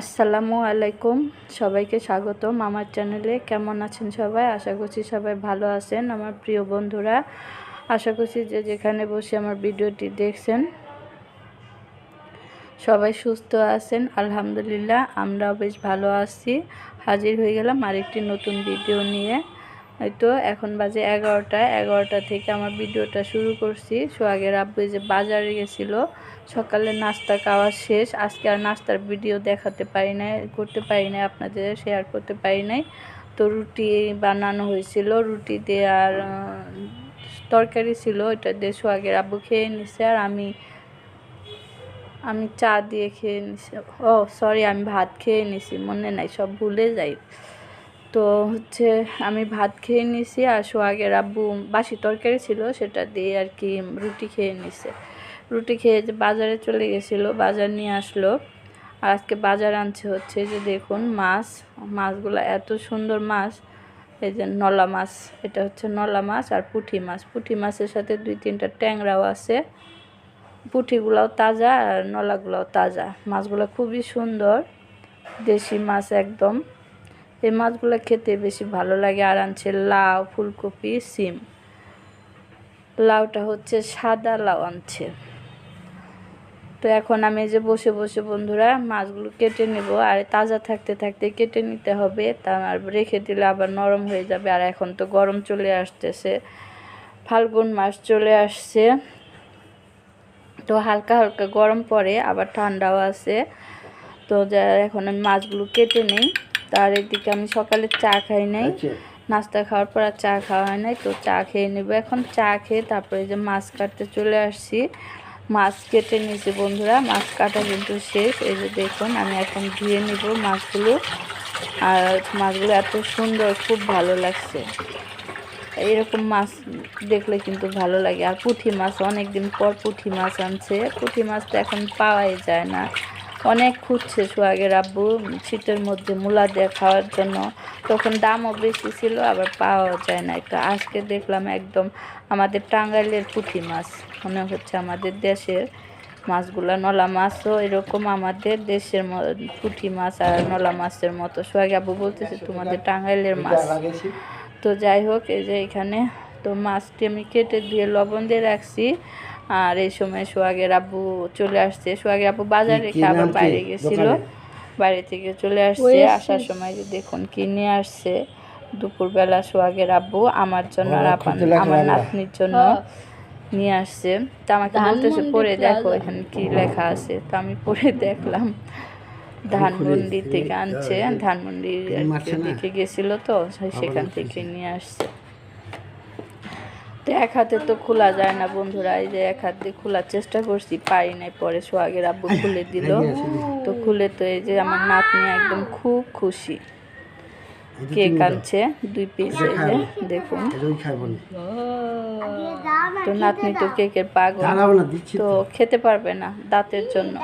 আসসালামু আলাইকুম। সবাইকে স্বাগতম আমার চ্যানেলে। কেমন আছেন সবাই? আশা করছি সবাই ভালো আছেন, আমার প্রিয় বন্ধুরা। আশা করছি যে যেখানে বসে আমার ভিডিওটি দেখছেন, সবাই সুস্থ আছেন। আলহামদুলিল্লাহ, আমরাও বেশ ভালো আছি। হাজির হয়ে গেলাম আরেকটি নতুন ভিডিও নিয়ে। এই তো এখন বাজে এগারোটা এগারোটা থেকে আমার ভিডিওটা শুরু করছি। সোহাগের আব্বু এই যে বাজারে গেছিল, সকালে নাস্তা খাওয়া শেষ। আজকে আর নাস্তার ভিডিও দেখাতে পারি নাই, করতে পারি নাই, আপনাদের শেয়ার করতে পারি নাই। তো রুটি বানানো হয়েছিল, রুটি দিয়ে আর তরকারি ছিল, ওইটা দিয়ে সোহাগের আব্বু খেয়ে নিছে আর আমি আমি চা দিয়ে খেয়ে নিছি। ও সরি আমি ভাত খেয়ে নিছি, মনে নাই, সব ভুলে যাই। তো হচ্ছে আমি ভাত খেয়ে নিছি আর সোহাগের আব্বু বাসি তরকারি ছিল, সেটা দিয়ে আর কি রুটি খেয়ে নিছে। রুটি খেয়ে যে বাজারে চলে গেছিল, বাজার নিয়ে আসলো। আর আজকে বাজার আনছে হচ্ছে যে দেখুন মাছ, মাছগুলো এত সুন্দর মাছ, এই যে নলা মাছ, এটা হচ্ছে নলা মাছ আর পুঁটি মাছ। পুঁটি মাছের সাথে দুই তিনটা ট্যাংরাও আছে, পুঁটিগুলাও তাজা আর নলাগুলাও তাজা। মাছগুলো খুবই সুন্দর, দেশি মাছ একদম। এই মাছগুলো খেতে বেশি ভালো লাগে। আর আনছে লাউ, ফুলকপি, সিম। লাউটা হচ্ছে সাদা লাউ আনছে। তো এখন আমি যে বসে বসে বন্ধুরা মাছগুলো কেটে নেব। আর তাজা থাকতে থাকতে কেটে নিতে হবে। তা আর রেখে দিলে আবার নরম হয়ে যাবে। আর এখন তো গরম চলে আসতেছে। ফাল্গুন মাস চলে আসছে। তো হালকা হালকা গরম পড়ে, আবার ঠান্ডাও আছে। তো যা, এখন আমি মাছগুলো কেটে নিই। তার এদিকে আমি সকালে চা খাই নাই। নাস্তা খাওয়ার পর আর চা খাওয়া হয় নাই তো চা খেয়ে নেব। এখন চা খেয়ে তারপরে যে মাছ কাটতে চলে আসছি। মাছ কেটে নিয়েছি বন্ধুরা মাছ কাটা কিন্তু শেষ। এই যে দেখুন আমি এখন ধুয়ে নিব মাছগুলো। আর মাছগুলো এত সুন্দর খুব ভালো লাগছে। এরকম মাছ দেখলে কিন্তু ভালো লাগে। আর পুঁটি মাছ অনেক দিন পর পুঁটি মাছ আনছে। পুঁটি মাছ তো এখন পাওয়াই যায় না। অনেক খুঁজছে সোহাগের আব্বু শীতের মধ্যে মূলা দিয়ে খাওয়ার জন্য। তখন দামও বেশি ছিল, আবার পাওয়া যায় না। তো আজকে দেখলাম একদম আমাদের টাঙ্গাইলের পুঁটি মাছ, মনে হচ্ছে আমাদের দেশের মাছগুলা নলা মাছও এরকম আমাদের দেশের পুঁটি মাছ আর নলা মাছের মতো। সোহাগ আব্বু বলতেছে, তোমাদের টাঙ্গাইলের মাছ। তো যাই হোক, এই যে এখানে তো মাছটি আমি কেটে দিয়ে লবণ দিয়ে রাখছি। আর এই সময় সোহাগের আব্বু চলে আসছে। সোহাগের আব্বু বাজারে কি আবার বাইরে গেছিল। বাইরে থেকে চলে আসছে। আসার সময় যে দেখুন কি নিয়ে আসছে। দুপুরবেলা সোহাগের আব্বু আমার জন্য আর আমার নাতনির জন্য নিয়ে আসছে। তা আমাকে বলতেছে পড়ে দেখো এখানে কি লেখা আছে। তো আমি পড়ে দেখলাম। ধানমন্ডি থেকে আনছে। ধানমন্ডি আর কি মারছে না? দিকে গেছিল তো সেখান থেকে নিয়ে আসছে। তো এক হাতে তো খোলা যায় না বন্ধুরা এই যে এক হাত দিয়ে খোলার চেষ্টা করছি পারি নাই পরে সোহাগের আব্বু খুলে দিল। তো খুলে তো এই যে আমার নাতনি একদম খুব খুশি। কেক আনছে দুই পিস এই যে দেখুন। তো নাতনি তো কেকের পাগল। তো। খেতে পারবে না দাঁতের জন্য।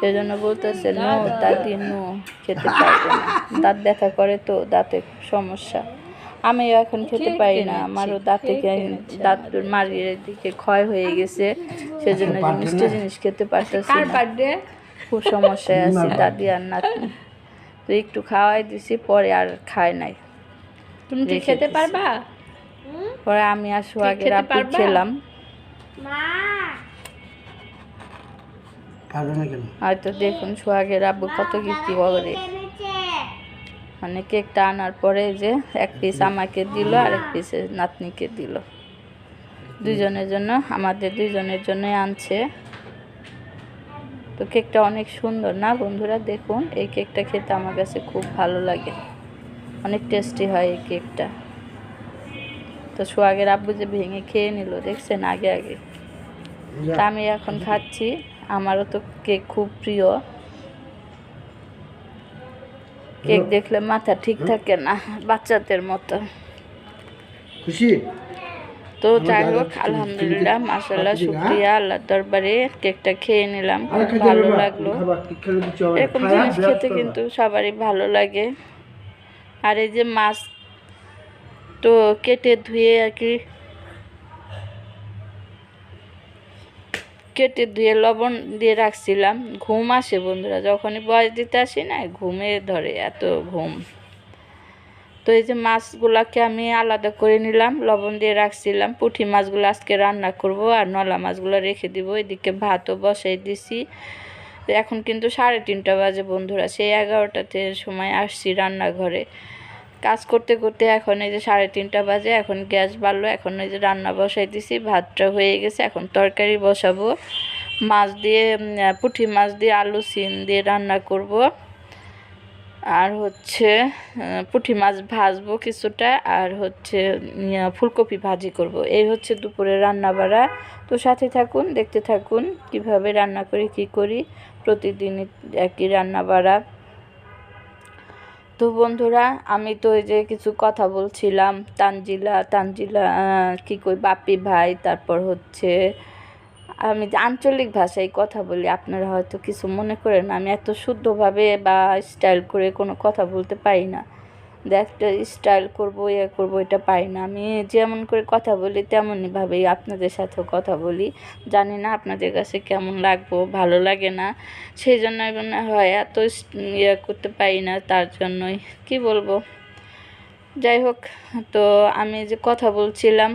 সেজন্য বলতেছে নো দাদি নো খেতে পারবে না। দাঁত ব্যথা করে তো দাঁতের সমস্যা। আমিও এখন খেতে পারি না। আমারও দাঁতে দাঁত মারিয়ে দিকে ক্ষয় হয়ে গেছে সেজন্য মিষ্টি জিনিস খেতে পারতেছি না। খুব সমস্যায় আছে দাদি আর নাতনি। তো একটু খাওয়াই দিছি পরে আর খায় নাই। তুমি কি খেতে পারবা? পরে আমি আর সোহাগের খেতে খেলাম। হয়তো দেখুন সোহাগের আব্বু কত কি করে মানে কেকটা আনার পরে যে এক পিস আমাকে দিল আর এক পিস নাতনিকে দিল। দুজনের জন্য আমাদের দুজনের জন্যই আনছে। তো কেকটা অনেক সুন্দর না বন্ধুরা? দেখুন এই কেকটা খেতে আমার কাছে খুব ভালো লাগে। অনেক টেস্টি হয় এই কেকটা তো সোহাগের আব্বু যে ভেঙে খেয়ে নিল দেখছেন? আগে আগে। তা আমি এখন খাচ্ছি। আমারও তো কেক খুব প্রিয়। কেক দেখলে মাথা ঠিক থাকে না বাচ্চাদের মতো। খুশি? তো যাই হোক আলহামদুলিল্লাহ মাসাল্লাহ শুক্রিয়া আল্লাহ দরবারে কেকটা খেয়ে নিলাম ভালো লাগল। এরকম জিনিস খেতে কিন্তু সবারই ভালো লাগে। আর এই যে মাছ তো কেটে ধুয়ে আর কি কেটে ধুয়ে লবণ দিয়ে রাখছিলাম। ঘুম আসে বন্ধুরা, যখনই বয়স দিতে আসি না, ঘুমে ধরে এত ঘুম। তো এই যে মাছগুলাকে আমি আলাদা করে নিলাম, লবণ দিয়ে রাখছিলাম। পুঁটি মাছগুলো আজকে রান্না করব আর নলা মাছগুলো রেখে দিব। এদিকে ভাতও বসাই দিছি। এখন কিন্তু সাড়ে তিনটা বাজে বন্ধুরা, সেই এগারোটাতে সময় আসছি রান্নাঘরে। কাজ করতে করতে এখন এই যে সাড়ে তিনটা বাজে, এখন গ্যাস বাড়লো, এখন এই যে রান্না বসাই দিছি, ভাতটা হয়ে গেছে, এখন তরকারি বসাবো। মাছ দিয়ে পুঁটি মাছ দিয়ে, আলু সিম দিয়ে রান্না করব। আর হচ্ছে পুঁটি মাছ ভাজবো কিছুটা, আর হচ্ছে ফুলকপি ভাজি করব। এই হচ্ছে দুপুরে রান্না বাড়া তো সাথে থাকুন, দেখতে থাকুন কীভাবে রান্না করি, কি করি, প্রতিদিনই একই রান্না বাড়া তো বন্ধুরা, আমি তো এই যে কিছু কথা বলছিলাম, তানজিলা তানজিলা কি কই বাপি ভাই, তারপর হচ্ছে, আমি আঞ্চলিক ভাষায় কথা বলি, আপনারা হয়তো কিছু মনে করেন। আমি এত শুদ্ধভাবে বা স্টাইল করে কোনো কথা বলতে পারি না একটা স্টাইল করব ইয়ে করব এটা পাই না। আমি যেমন করে কথা বলি তেমনই ভাবেই আপনাদের সাথেও কথা বলি। জানি না আপনাদের কাছে কেমন লাগবো ভালো লাগে না। সেই জন্য হয় এত ইয়ে করতে পারি না তার জন্যই। কি বলব? যাই হোক তো আমি যে কথা বলছিলাম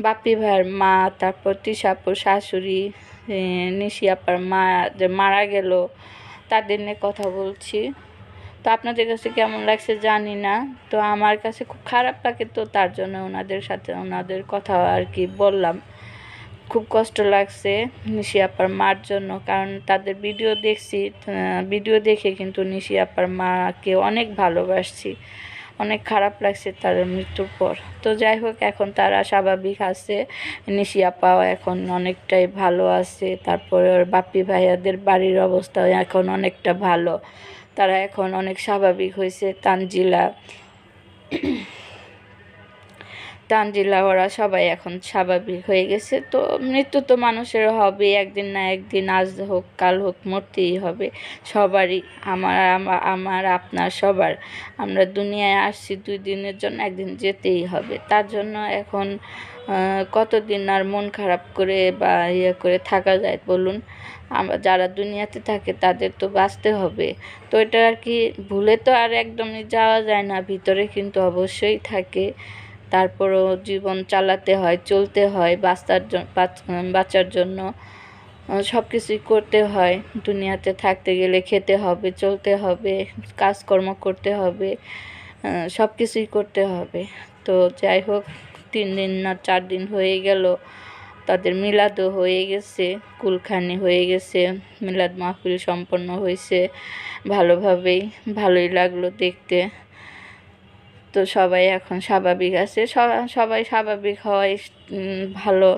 বাপি ভাইয়ের মা তারপর তিশাপুর শাশুড়ি এ, নিশি আপার মা যে মারা গেল তাদের নিয়ে কথা বলছি। তো আপনাদের কাছে কেমন লাগছে জানি না। তো আমার কাছে খুব খারাপ লাগে তো তার জন্য ওনাদের সাথে ওনাদের কথা আর কি বললাম। খুব কষ্ট লাগছে নিশি আপার মার জন্য, কারণ তাদের ভিডিও দেখছি ভিডিও দেখে কিন্তু নিশি আপার মাকে অনেক ভালোবাসছি। অনেক খারাপ লাগছে তার মৃত্যুর পর। তো যাই হোক, এখন তারা স্বাভাবিক আছে। নিশি আপাও এখন অনেকটাই ভালো আছে। তারপরে ওর বাপি ভাইয়াদের বাড়ির অবস্থাও এখন অনেকটা ভালো। তারা এখন অনেক স্বাভাবিক হয়েছে তানজিলা। তানজিলা ওরা সবাই এখন স্বাভাবিক হয়ে গেছে। তো মৃত্যু তো মানুষের হবে, একদিন না একদিন, আজ হোক, কাল হোক মরতেই হবে। সবারই, আমার আমার আপনার সবার। আমরা দুনিয়ায় আসছি দুই দিনের জন্য, একদিন যেতেই হবে। তার জন্য এখন কতদিন আর মন খারাপ করে বা ইয়ে করে থাকা যায় বলুন? আমরা যারা দুনিয়াতে থাকে, তাদের তো বাঁচতে হবে। তো এটা আর কি, ভুলে তো আর একদমই যাওয়া যায় না, ভিতরে কিন্তু অবশ্যই থাকে। তারপরও জীবন চালাতে হয়, চলতে হয় জন্য বাঁচার জন্য সব কিছুই করতে হয়। দুনিয়াতে থাকতে গেলে খেতে হবে, চলতে হবে, কাজকর্ম করতে হবে সব কিছুই করতে হবে। তো যাই হোক, তিন দিন না চার দিন হয়ে গেল, তাদের মিলাদও হয়ে গেছে, কুলখানি হয়ে গেছে, মিলাদ মাহফিল সম্পন্ন হয়েছে, ভালোভাবেই, ভালোই লাগল দেখতে। তো সবাই এখন স্বাভাবিক আছে। সবাই স্বাভাবিক হওয়াই ভালো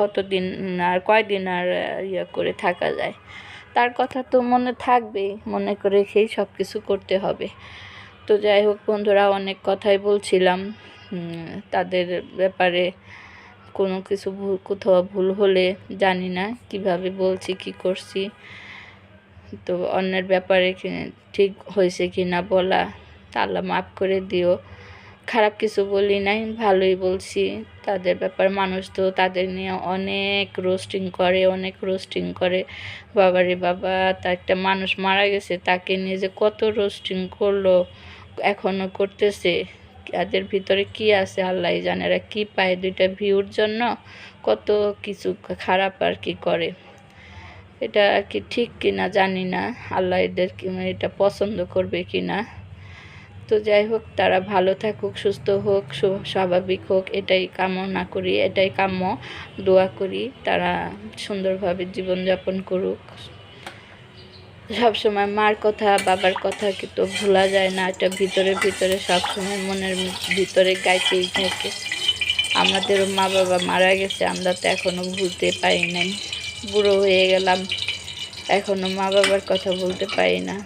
কতদিন আর কয়দিন আর ইয়ে করে থাকা যায়। তার কথা তো মনে থাকবেই, মনে করে রেখেই সব কিছু করতে হবে। তো যাই হোক বন্ধুরা, অনেক কথাই বলছিলাম। তাদের ব্যাপারে কোনো কিছু ভুল কোথাও ভুল হলে জানি না কীভাবে বলছি, কি করছি। তো অন্যের ব্যাপারে ঠিক হয়েছে কি না বলা তা আল্লাহ মাফ করে দিও। খারাপ কিছু বলি নাই, ভালোই বলছি। তাদের ব্যাপার মানুষ তো তাদের নিয়ে অনেক রোস্টিং করে, অনেক রোস্টিং করে। বাবারে বাবা, তা একটা মানুষ মারা গেছে, তাকে নিয়ে যে কত রোস্টিং করল এখনও করতেছে। তাদের ভিতরে কি আছে আল্লাহ জানে, এরা কি পায় দুইটা ভিউর জন্য? কত কিছু খারাপ আর কি করে। এটা কি ঠিক কিনা জানি না। আল্লাহ এদের কি এটা পছন্দ করবে কিনা? তো যাই হোক, তারা ভালো থাকুক, সুস্থ হোক স্বাভাবিক হোক, এটাই কামনা করি, এটাই কাম্য। দোয়া করি তারা সুন্দরভাবে জীবনযাপন করুক। সবসময় মার কথা, বাবার কথা কিন্তু ভোলা যায় না, এটা ভিতরে ভিতরে সবসময় মনের ভিতরে গাইতেই থাকে। আমাদেরও মা বাবা মারা গেছে, আমরা তো এখনও ভুলতে পারি নাই। বুড়ো হয়ে গেলাম এখনও মা বাবার কথা বলতে পারি না।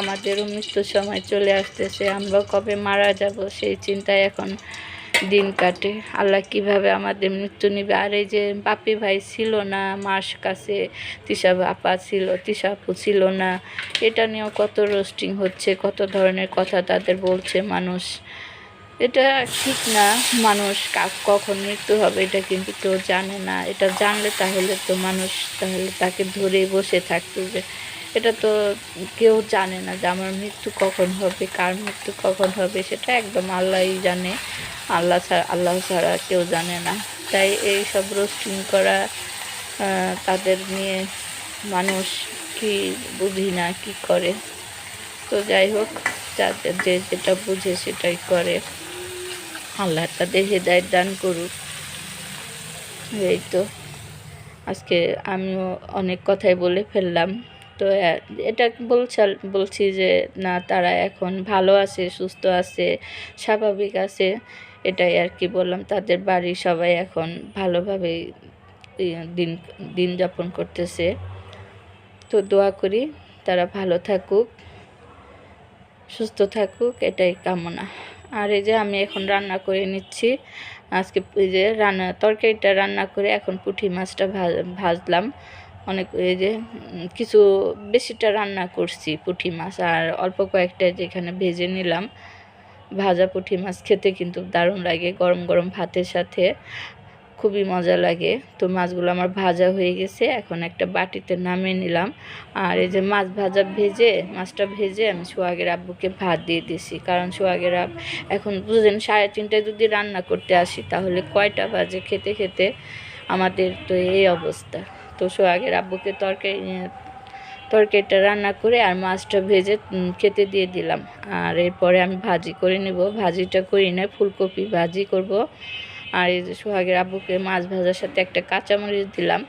আমাদেরও মৃত্যুর সময় চলে আসতেছে, আমরা কবে মারা যাব সেই চিন্তায় এখন দিন কাটে। আল্লাহ কীভাবে আমাদের মৃত্যু নিবে? আর এই যে বাপি ভাই ছিল না, মাস কাছে, তিশা আপা ছিল, তিশা আপু ছিল না, এটা নিয়েও কত রোস্টিং হচ্ছে, কত ধরনের কথা তাদের বলছে মানুষ। এটা ঠিক না, মানুষ কখন মৃত্যু হবে এটা কিন্তু কেউ জানে না। এটা জানলে তাহলে তো মানুষ তাহলে তাকে ধরে বসে থাকতো যে এটা তো কেউ জানে না যে আমার মৃত্যু কখন হবে, কার মৃত্যু কখন হবে, সেটা একদম আল্লাহই জানে। আল্লাহ ছাড়া আল্লাহ ছাড়া কেউ জানে না। তাই এই সব রোস্টিং করা তাদের নিয়ে মানুষ কি বুঝি না, কি করে? তো যাই হোক, যাদের যে যেটা বুঝে সেটাই করে। আল্লাহ তাদের হেদায়ত দান করুক। এই তো। আজকে আমিও অনেক কথাই বলে ফেললাম। তো এটা বলছি বলছি যে, না, তারা এখন ভালো আছে, সুস্থ আছে, স্বাভাবিক আছে, এটাই আর কি বললাম। তাদের বাড়ির সবাই এখন ভালোভাবেই দিন দিন যাপন করতেছে। তো দোয়া করি তারা ভালো থাকুক, সুস্থ থাকুক, এটাই কামনা। আর এই যে, আমি এখন রান্না করে নিচ্ছি। আজকে এই যে, রান্না, তরকারিটা রান্না করে এখন পুঁটি মাছটা ভাজলাম। অনেক এই যে কিছু বেশিটা রান্না করছি, পুঁটি মাছ, আর অল্প কয়েকটা যেখানে ভেজে নিলাম, ভাজা পুঁটি মাছ খেতে কিন্তু দারুণ লাগে, গরম গরম ভাতের সাথে খুবই মজা লাগে। তো মাছগুলো আমার ভাজা হয়ে গেছে, এখন একটা বাটিতে নামিয়ে নিলাম। আর এই যে মাছ ভাজা ভেজে, মাছটা ভেজে আমি সোহাগের আব্বুকে ভাত দিয়ে দিছি কারণ সোহাগের আব, এখন বুঝলেন, সাড়ে তিনটায় যদি রান্না করতে আসি, তাহলে কয়টা বাজে খেতে খেতে আমাদের তো এই অবস্থা। তো সোহাগের আব্বুকে তরকারি তরকারিটা রান্না করে আর মাছটা ভেজে খেতে দিয়ে দিলাম। আর এরপরে আমি ভাজি করে নেব। ভাজিটা করি না ফুলকপি ভাজি করব। আর এই যে সোহাগের আব্বুকে মাছ ভাজার সাথে একটা কাঁচামরিচ দিলাম।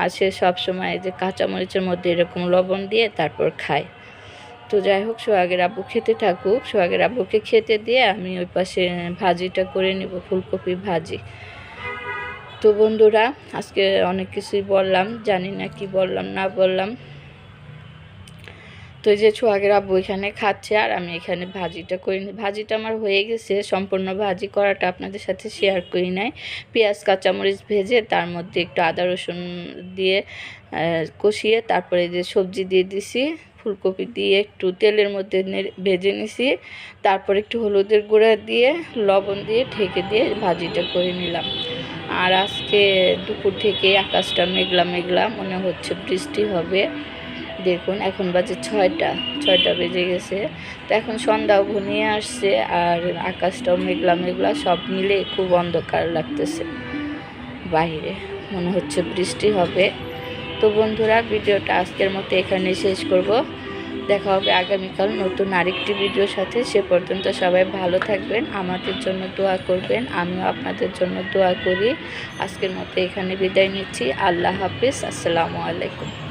আর সে সবসময় এই যে কাঁচামরিচের মধ্যে এরকম লবণ দিয়ে তারপর খায়। তো যাই হোক, সোহাগের আব্বু খেতে থাকুক। সোহাগের আব্বুকে খেতে দিয়ে আমি ওই পাশে ভাজিটা করে নিব, ফুলকপি ভাজি। তো বন্ধুরা, আজকে অনেক কিছুই বললাম, জানি না কি বললাম, না বললাম। তো যে সোহাগের আব্বু এখানে খাচ্ছে, আর আমি এখানে ভাজিটা করি ভাজিটা আমার হয়ে গেছে, সম্পূর্ণ ভাজি করাটা আপনাদের সাথে শেয়ার করি নাই। পেঁয়াজ, কাঁচামরিচ ভেজে তার মধ্যে একটু আদা, রসুন দিয়ে কষিয়ে তারপরে যে সবজি দিয়ে দিছি। ফুলকপি দিয়ে একটু তেলের মধ্যে ভেজে নিছি। তারপর একটু হলুদের গুঁড়া দিয়ে, লবণ দিয়ে ঢেকে দিয়ে ভাজিটা করে নিলাম। আর আজকে দুপুর থেকে আকাশটা মেঘলা মেঘলা, মনে হচ্ছে বৃষ্টি হবে। দেখুন, এখন বাজে ছয়টা ছয়টা বেজে গেছে। তো এখন সন্ধ্যাও ঘনিয়ে আসছে আর আকাশটাও মেঘলা মেঘলা, সব মিলে খুব অন্ধকার লাগতেছে বাইরে। মনে হচ্ছে বৃষ্টি হবে। তো বন্ধুরা, ভিডিওটা আজকের মতো এখানে শেষ করব। দেখা হবে আগামীকাল নতুন আরেকটি ভিডিওর সাথে। সে পর্যন্ত সবাই ভালো থাকবেন, আমাদের জন্য দোয়া করবেন, আমিও আপনাদের জন্য দোয়া করি। আজকের মতো এখানে বিদায় নিচ্ছি। আল্লাহ হাফিজ, আসসালামু আলাইকুম।